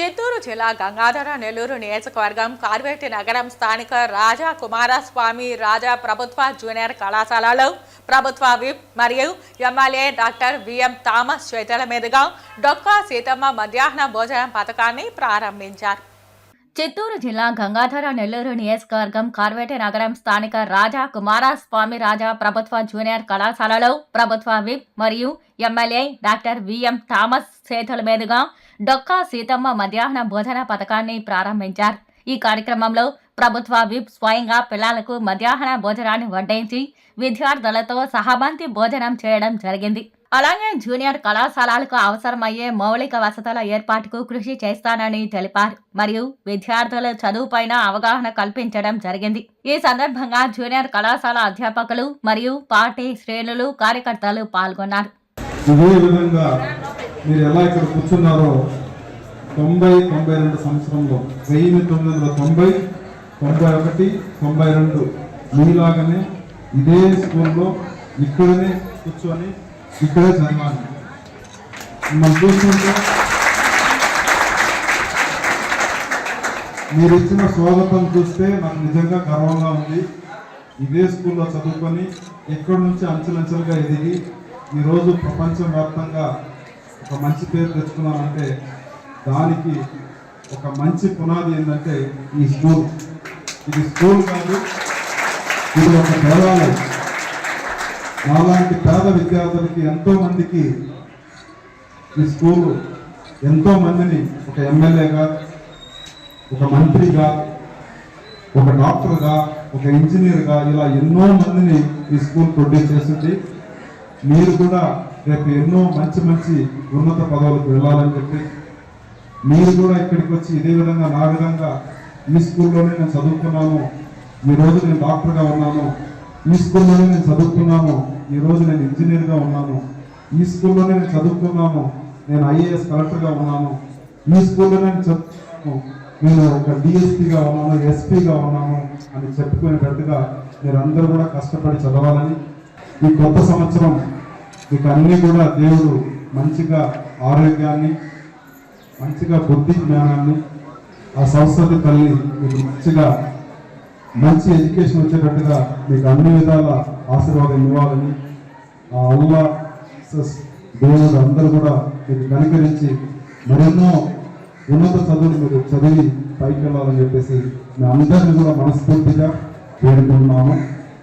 చిత్తూరు జిల్లా గంగాధర నెల్లూరు నియోజకవర్గం కార్వేటి నగరం స్థానిక రాజా కుమారస్వామి రాజా ప్రభుత్వ జూనియర్ కళాశాలలో ప్రభుత్వ విప్ మరియు ఎమ్మెల్యే డాక్టర్ విఎం థామస్ చేతుల మీదుగా డొక్కా సీతమ్మ మధ్యాహ్న భోజనం పథకాన్ని ప్రారంభించారు. చిత్తూరు జిల్లా గంగాధర నెల్లూరు నియోజకవర్గం కార్వేట నగరం స్థానిక రాజా కుమారస్వామి రాజా ప్రభుత్వ జూనియర్ కళాశాలలో ప్రభుత్వ విప్ మరియు ఎమ్మెల్యే డాక్టర్ విఎం థామస్ చేతుల మీదుగా డొక్కా సీతమ్మ మధ్యాహ్న భోజన పథకాన్ని ప్రారంభించారు. ఈ కార్యక్రమంలో ప్రభుత్వ విప్ స్వయంగా పిల్లలకు మధ్యాహ్న భోజనాన్ని వడ్డించి విద్యార్థులతో సహబంతి భోజనం చేయడం జరిగింది. అలాగే జూనియర్ కళాశాలలకు అవసరమయ్యే మౌలిక వసతుల ఏర్పాటుకు కృషి చేస్తానని తెలిపారు. మరియు విద్యార్థుల చదువుపైన అవగాహన కల్పించడం జరిగింది. ఈ సందర్భంగా జూనియర్ కళాశాల అధ్యాపకులు మరియు పార్టీ శ్రేణులు కార్యకర్తలు పాల్గొన్నారు. మీరు ఎలా ఇక్కడ కూర్చున్నారో తొంభై తొంభై రెండు సంవత్సరంలో వెయ్యి తొమ్మిది వందల తొంభై తొంభై ఒకటి తొంభై రెండు మీలాగానే ఇదే స్కూల్లో ఇక్కడనే కూర్చొని ఇక్కడే చదవాలి మిమ్మల్ని చూస్తుంటే మీరు ఇచ్చిన స్వాగతం చూస్తే నాకు నిజంగా గర్వంగా ఉంది. ఇదే స్కూల్లో చదువుకొని ఎక్కడి నుంచి అంచెలంచెలుగా ఎదిగి ఈరోజు ప్రపంచవ్యాప్తంగా ఒక మంచి పేరు తెచ్చుకున్నానంటే దానికి ఒక మంచి పునాది ఏంటంటే ఈ స్కూల్. ఇది స్కూల్ కాదు ఇది ఒక దేవాలయం. మాలాంటి పేద విద్యార్థులకి ఎంతో మందికి ఈ స్కూల్ ఎంతో మందిని ఒక ఎమ్మెల్యేగా ఒక మంత్రిగా ఒక డాక్టర్గా ఒక ఇంజనీర్గా ఇలా ఎన్నో మందిని ఈ స్కూల్ ప్రొడ్యూస్ చేసింది. మీరు కూడా రేపు ఎన్నో మంచి మంచి ఉన్నత పదవులకు వెళ్ళాలని చెప్పి మీరు కూడా ఇక్కడికి వచ్చి ఇదే విధంగా నా విధంగా ఈ స్కూల్లోనే నేను చదువుకున్నాను. ఈ రోజు నేను డాక్టర్గా ఉన్నాను. ఈ స్కూల్లోనే నేను చదువుకున్నాను ఈరోజు నేను ఇంజనీర్గా ఉన్నాను. ఈ స్కూల్లోనే నేను చదువుకున్నాను నేను ఐఏఎస్ కలెక్టర్గా ఉన్నాను. ఈ స్కూల్లోనే నేను చదువుకున్నాను నేను ఒక డిఎస్పీగా ఉన్నాను ఎస్పీగా ఉన్నాను అని చెప్పుకునేటట్టుగా మీరు అందరూ కూడా కష్టపడి చదవాలని ఈ కొత్త సంవత్సరం మీకు అన్నీ కూడా దేవుడు మంచిగా ఆరోగ్యాన్ని మంచిగా బుద్ధి జ్ఞానాన్ని ఆ సరస్వతి తల్లి మీకు మంచిగా మంచి ఎడ్యుకేషన్ వచ్చేటట్టుగా మీకు అన్ని విధాల ఆశీర్వాదం ఇవ్వాలని ఆ అల్లా దేవుడు అందరూ కూడా మీకు కనికరించి మరెన్నో ఉన్నత చదువులు మీరు చదివి పైకి వెళ్ళాలని చెప్పేసి మీ అందరినీ కూడా మనస్ఫూర్తిగా వేడుకుంటున్నాము.